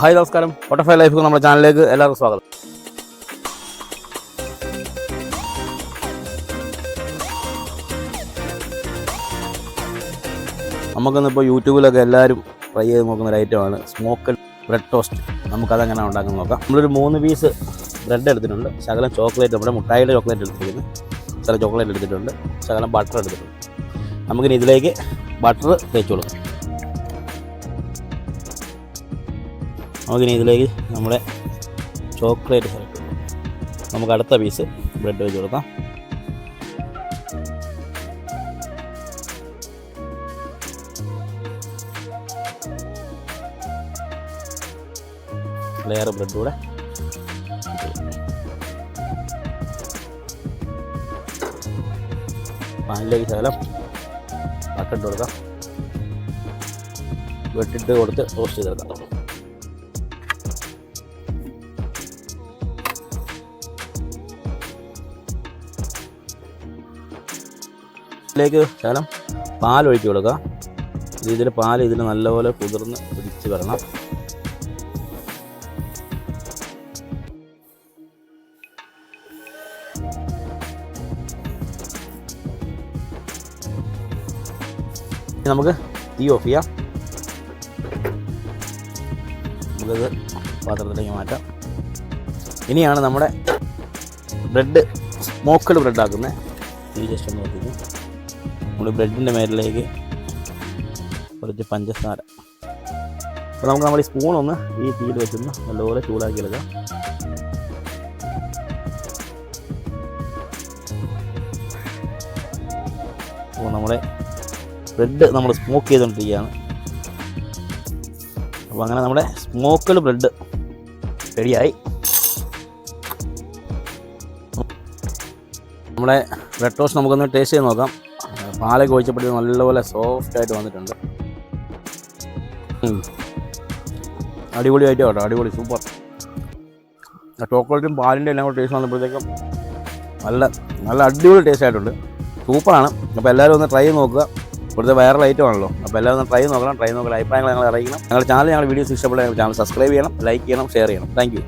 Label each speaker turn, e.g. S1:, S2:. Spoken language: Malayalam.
S1: ഹായ് നമസ്കാരം. ബട്ടർഫ്ലൈ ലൈഫ് നമ്മുടെ ചാനലിലേക്ക് എല്ലാവർക്കും സ്വാഗതം. നമുക്കിന്നിപ്പോൾ യൂട്യൂബിലൊക്കെ എല്ലാവരും ട്രൈ ചെയ്ത് നോക്കുന്ന ഒരു ഐറ്റമാണ് സ്മോക്കഡ് ബ്രെഡ് ടോസ്റ്റ് നമുക്കതെങ്ങനെ ഉണ്ടാക്കുന്നത് നോക്കാം. നമ്മളൊരു മൂന്ന് പീസ് ബ്രെഡ് എടുത്തിട്ടുണ്ട്. ശകലം ചോക്ലേറ്റ് നമ്മുടെ മുട്ടായിയുടെ ചോക്ലേറ്റ് എടുത്തിരിക്കുന്നു. ശകലം ചോക്ലേറ്റ് എടുത്തിട്ടുണ്ട്. ശകലം ബട്ടർ എടുത്തിട്ടുണ്ട്. നമുക്കിനി ഇതിലേക്ക് ബട്ടർ തേച്ച് കൊടുക്കാം. നമുക്കിനി ഇതിലേക്ക് നമ്മുടെ ചോക്ലേറ്റ് സെലക്ട് നമുക്ക് അടുത്ത പീസ് ബ്രെഡ് വെച്ച് കൊടുക്കാം. ലെയർ ബ്രെഡ് കൂടെ. പാനിലേക്ക് ശകലം ഇട്ട് കൊടുക്കാം. വെട്ടിട്ട് കൊടുത്ത് റോസ്റ്റ് ചെയ്തെടുക്കാം. ഇതിലേക്ക് ശകലം പാൽ ഒഴിച്ച് കൊടുക്കുക. ഇതിൽ പാൽ ഇതിൽ നല്ലപോലെ കുതിർന്ന് പിടിച്ച് വരണം. നമുക്ക് തീ ഓഫ് ചെയ്യാം. നമുക്കത് പാത്രത്തിലേക്ക് മാറ്റാം. ഇനിയാണ് നമ്മുടെ ബ്രെഡ് സ്മോക്കഡ് ബ്രെഡ് ആക്കുന്നത് തീ ജസ്റ്റ് ഒന്ന് നോക്കിക്കും നമ്മൾ ബ്രെഡിന്റെ മേലിലേക്ക് കുറച്ച് പഞ്ചസാര. അപ്പോൾ നമുക്ക് നമ്മൾ ഈ സ്പൂൺ ഒന്ന് ഈ തീയിൽ വെച്ചൊന്ന് നല്ലപോലെ ചൂടാക്കി എടുക്കാം. അപ്പോൾ നമ്മുടെ ബ്രെഡ് നമ്മൾ സ്മോക്ക് ചെയ്തുകൊണ്ടിരിക്കുകയാണ്. അപ്പോൾ അങ്ങനെ നമ്മുടെ സ്മോക്കഡ് ബ്രെഡ് റെഡിയായി നമ്മുടെ ബ്രെഡ് ടോസ്റ്റ് നമുക്കൊന്ന് ടേസ്റ്റ് ചെയ്ത് നോക്കാം. പാലൊക്കെ ഒഴിച്ചപ്പോഴും നല്ലപോലെ സോഫ്റ്റ് ആയിട്ട് വന്നിട്ടുണ്ട്. അടിപൊളി ആയിട്ട് കേട്ടോ അടിപൊളി സൂപ്പർ ചോക്ലേറ്റും പാലിന്റെ എല്ലാം കൂടെ ടേസ്റ്റ് വന്നപ്പോഴത്തേക്കും നല്ല നല്ല അടിപൊളി ടേസ്റ്റ് ആയിട്ടുണ്ട്. സൂപ്പറാണ് അപ്പോൾ എല്ലാവരും ഒന്ന് ട്രൈ നോക്കുക. ഇവിടുത്തെ വൈറൽ ഐറ്റം ആണല്ലോ. അപ്പോൾ എല്ലാവരും ഒന്ന് ട്രൈ നോക്കണം ട്രൈ നോക്കണം അഭിപ്രായങ്ങൾ ഞങ്ങൾ അറിയിക്കണം. ഞങ്ങളുടെ ചാനൽ ഞങ്ങളുടെ വീഡിയോസ് ഇഷ്ടപ്പെട്ട ചാനൽ സബ്സ്ക്രൈബ് ചെയ്യണം ലൈക്ക് ചെയ്യണം ഷെയർ ചെയ്യണം. താങ്ക്